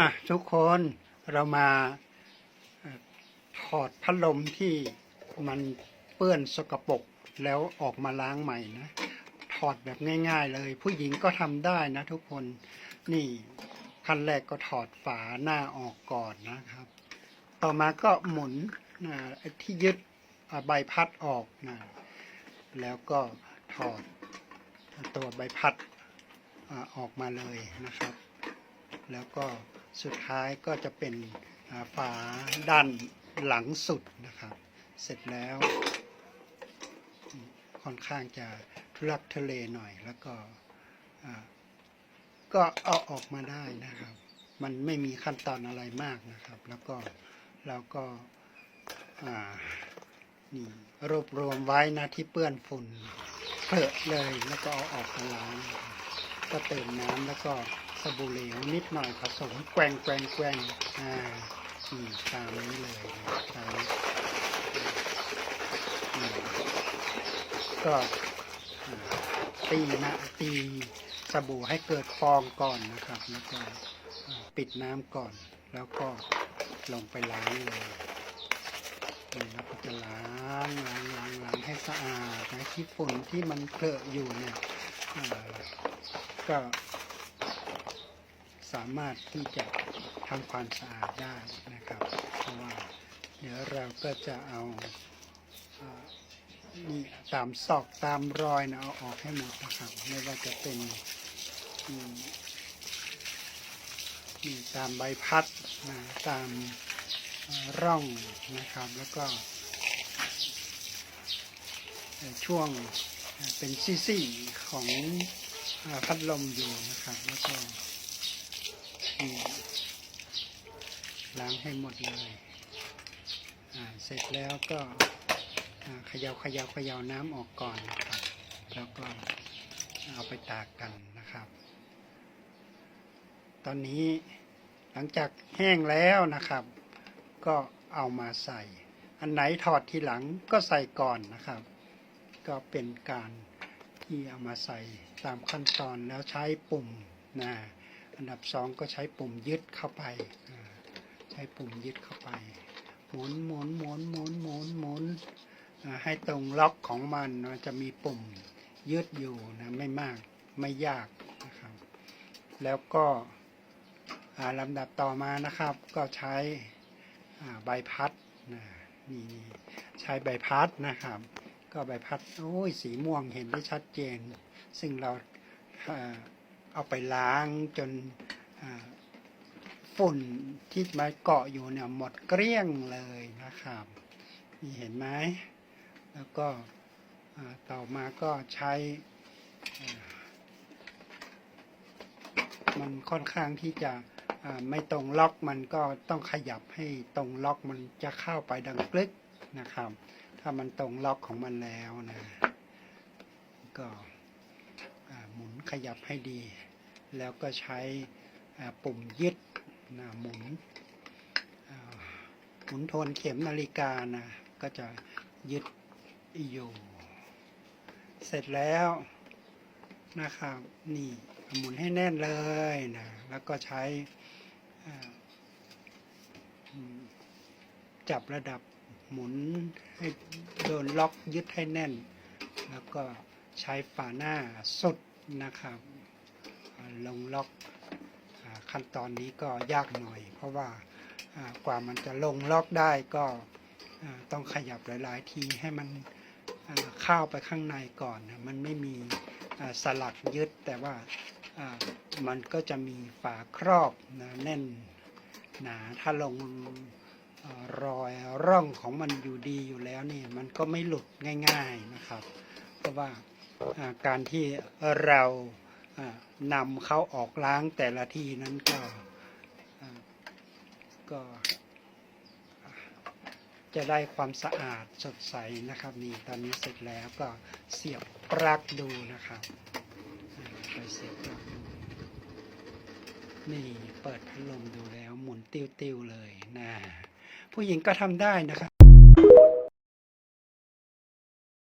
อะทุกคนเรามาถอดพัดลมที่มันเปื้อนสกปรกแล้วออกมาล้างใหม่นะถอดแบบง่าย ๆ เลย ผู้หญิงก็ทำได้นะทุกคนนี่ขั้นแรกก็ถอดฝาหน้าออกก่อนนะครับ ต่อมาก็หมุนนะที่ยึดใบพัดออกนะแล้วก็ถอดตัวใบพัดออกมาเลยนะครับ แล้วก็ สุดท้ายก็จะเป็นฝาด้านหลังสุดนะครับ เสร็จแล้วค่อนข้างจะทุลักทุเลหน่อยแล้วก็ก็เอาออกมาได้นะครับ มันไม่มีขั้นตอนอะไรมากนะครับ แล้วก็เราก็นี่รวบรวมไว้นะที่เปื้อนฝุ่นเปรอะเลยแล้วก็เอาออกมาล้างก็เติมน้ำแล้วก็ บู่เหลวนิดหน่อยผสมแกว่งแกว่งแกว่งอ่าตามนี้เลยตามนี้ก็ตีนะตีสบู่ให้เกิดฟองก่อนนะครับ แล้วก็ปิดน้ำก่อน แล้วก็ลงไปล้างเลยนี่แล้วก็จะล้างล้างล้างล้างให้สะอาดนะที่ฝุ่นที่มันเคลอะอยู่เนี่ยก็ สามารถที่จะทำความสะอาดได้นะครับ เพราะว่าเดี๋ยวเราก็จะเอานี่ตามซอกตามรอยนะเอาออกให้หมดนะครับไม่ว่าจะเป็นนี่ตามใบพัดนะตามร่องนะครับแล้วก็ ช่วงเป็นซี่ๆของพัดลมอยู่นะครับแล้วก็ นี่ล้างให้หมดเลยเสร็จแล้วก็เขยาเขยาเขยาน้ำออกก่อนครับ แล้วก็เอาไปตากกันนะครับ ตอนนี้หลังจากแห้งแล้วนะครับ ก็เอามาใส่ อันไหนถอดทีหลังก็ใส่ก่อนนะครับ ก็เป็นการที่เอามาใส่ตามขั้นตอนแล้วใช้ปุ่มนะ อันดับสองก็ใช้ปุ่มยึดเข้าไป ใช้ปุ่มยึดเข้าไป หมุนหมุนหมุนหมุนหมุนหมุนให้ตรงล็อกของมันมันจะมีปุ่มยึดอยู่นะไม่มากไม่ยากนะครับ แล้วก็ลำดับต่อมานะครับ ก็ใช้ใบพัดนะนี่นี่ใช้ใบพัดนะครับ ก็ใบพัดโอ้ยสีม่วงเห็นได้ชัดเจน ซึ่งเรา เอาไปล้างจนฝุ่นที่มาเกาะอยู่เนี่ยหมดเกลี้ยงเลยนะครับนี่เห็นไหมแล้วก็ต่อมาก็ใช้มันค่อนข้างที่จะไม่ตรงล็อกมันก็ต้องขยับให้ตรงล็อกมันจะเข้าไปดังกลึกนะครับ ถ้ามันตรงล็อกของมันแล้วนะก็ ขยับให้ดี แล้วก็ใช้ปุ่มยึดนะหมุนหมุนโทนเข็มนาฬิกานะก็จะยึดอยู่ เสร็จแล้วนะครับนี่หมุนให้แน่นเลยนะแล้วก็ใช้จับระดับหมุนให้โดนล็อกยึดให้แน่น แล้วก็ใช้ฝาหน้าสุด นะครับลงล็อกขั้นตอนนี้ก็ยากหน่อย เพราะว่ากว่ามันจะลงล็อกได้ก็ต้องขยับหลายๆ ทีให้มันเข้าไปข้างในก่อนมันไม่มีสลักยึดแต่ว่ามันก็จะมีฝาครอบนะแน่นหนาถ้าลงรอยร่องของมันอยู่ดีอยู่แล้วนี่มันก็ไม่หลุดง่าย ๆนะครับ เพราะว่า การที่เรานำเขาออกล้างแต่ละทีนั้นก็ก็จะได้ความสะอาดสดใสนะครับนี่ตอนนี้เสร็จแล้วก็เสียบปลั๊กดูนะครับไปเสียบปลั๊กดูนี่เปิดพัดลมดูแล้วหมุนติ้วๆเลยนะผู้หญิงก็ทำได้นะครับ